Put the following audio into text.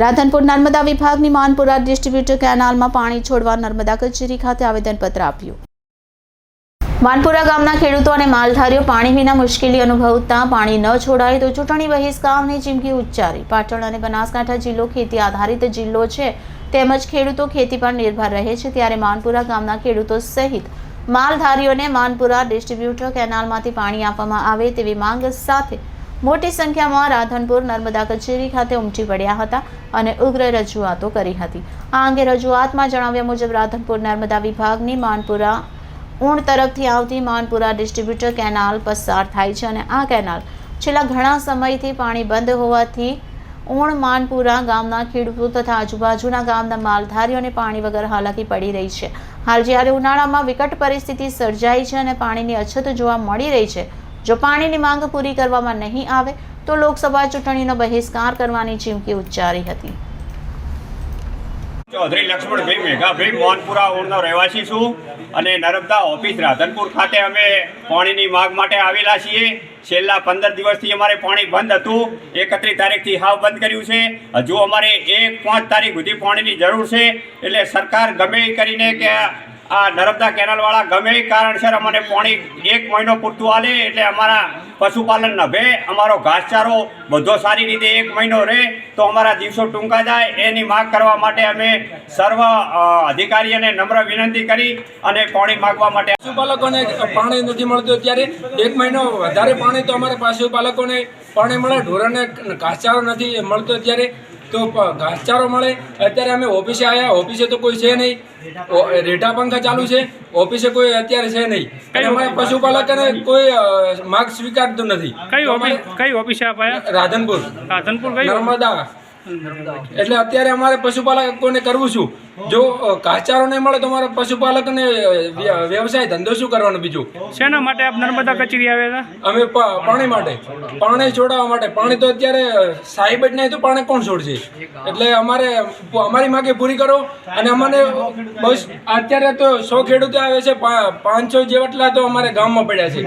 રાધનપુર નર્મદા વિભાગની માનપુરા ડિસ્ટ્રીબ્યુટર કેનાલમાં પાણી છોડવા નર્મદા કચેરી ખાતે આવેદનપત્ર આપ્યું. માનપુરા ગામના ખેડૂતો અને માલધારીઓ પાણી વિના મુશ્કેલી અનુભવતા પાણી ન છોડાય તો ચૂંટણી બહિષ્કારની ચીમકી ઉચ્ચારી. પાટણ અને બનાસકાંઠા જિલ્લો ખેતી આધારિત જિલ્લો છે. તેમજ ખેડૂતો ખેતી પર નિર્ભર રહે છે ત્યારે માનપુરા ગામના ખેડૂતો સહિત માલધારીઓને માનપુરા ડિસ્ટ્રીબ્યુટર કેનાલમાંથી પાણી આપવામાં આવે તેવી માંગ સાથે મોટી સંખ્યામાં રાધનપુર નર્મદા કચેરી ખાતે ઉમટી પડ્યા હતા. અને ઉગ્ર રજૂઆતો કરી હતી. આ અંગે રજૂઆતમાં જણાવ્યા મુજબ રાધનપુર નર્મદા વિભાગની માનપુરા ઊણ તરફથી આવતી માનપુરા ડિસ્ટ્રીબ્યુટર કેનાલ પસાર થાય છે અને આ કેનાલ છેલ્લા ઘણા સમયથી પાણી બંધ હોવાથી ઊણ માનપુરા ગામના ખેડૂતો તથા આજુબાજુના ગામના માલધારીઓને પાણી વગર હાલાકી પડી રહી છે. હાલ જ્યારે ઉનાળામાં વિકટ પરિસ્થિતિ સર્જાઈ છે અને પાણીની અછત જોવા મળી રહી છે જો પાણીની માંગ પૂરી કરવામાં નહીં આવે, તો લોકસભા ચૂંટણીનો બહિષ્કાર કરવાની ચીમકી ઉચ્ચારી હતી. ચૌધરી લક્ષ્મણભાઈ મેઘાભાઈ મોહનપુરા ઓળનો રહેવાસી છું અને નર્મદા ઓફિસ રાધનપુર ખાતે અમે પાણીની માગ માટે આવેલા છીએ. છેલ્લા પંદર દિવસથી અમારે પાણી બંધ હતું. એકત્રીસ તારીખથી હાવ બંધ કર્યું છે. હજુ અમારે એક પાંચ તારીખ સુધી પાણીની જરૂર છે. એટલે સરકાર ગમે એ કરીને કે આ નર્મદા કેનાલવાળા ગમે કારણસર અમને પાણી એક મહિનો પૂરતું આલે એટલે અમારા પશુપાલન નભે, અમારો ઘાસચારો બધો સારી રીતે એક મહિનો રહે તો અમારા દિવસો ટૂંકા જાય. એની માગ કરવા માટે અમે સર્વ અધિકારીઓને નમ્ર વિનંતી કરી અને પાણી માગવા માટે પશુપાલકોને પાણી નથી મળતું ત્યારે એક મહિનો વધારે પાણી તો અમારે પશુપાલકોને પાણી મળે. ઢોરોને ઘાસચારો નથી મળતો ત્યારે તો ઘાસચારો મળે. અત્યારે અમે ઓફિસે આવ્યા ઓફિસે તો કોઈ છે નહીં. રેટા પંખા ચાલુ છે. ઓફિસે કોઈ અત્યારે છે નહીં. અને પશુપાલક પશુપાલકોને કોઈ માર્ગ સ્વીકારતું નથી. કઈ ઓફિસ કઈ ઓફિસે અપાયા રાધનપુર. રાધનપુર નર્મદા. એટલે અત્યારે અમારે પશુપાલકોને કરવું શું? જો કાચારો નહીં મળે તો અમારે પશુપાલકને ને વ્યવસાય ધંધો શું કરવાનો બીજું? શેના માટે આપ નર્મદા કચેરી આવ્યા હતા? અમે પાણી માટે. પાણી છોડાવવા માટે. પાણી તો અત્યારે સાહેબ જ નહીં તો પાણી કોણ છોડશે? એટલે અમારે અમારી માગે પૂરી કરો અને અમને બસ અત્યારે તો સો ખેડૂતો આવે છે પા- પાંચસો જેટલા તો અમારે ગામમાં પડ્યા છે.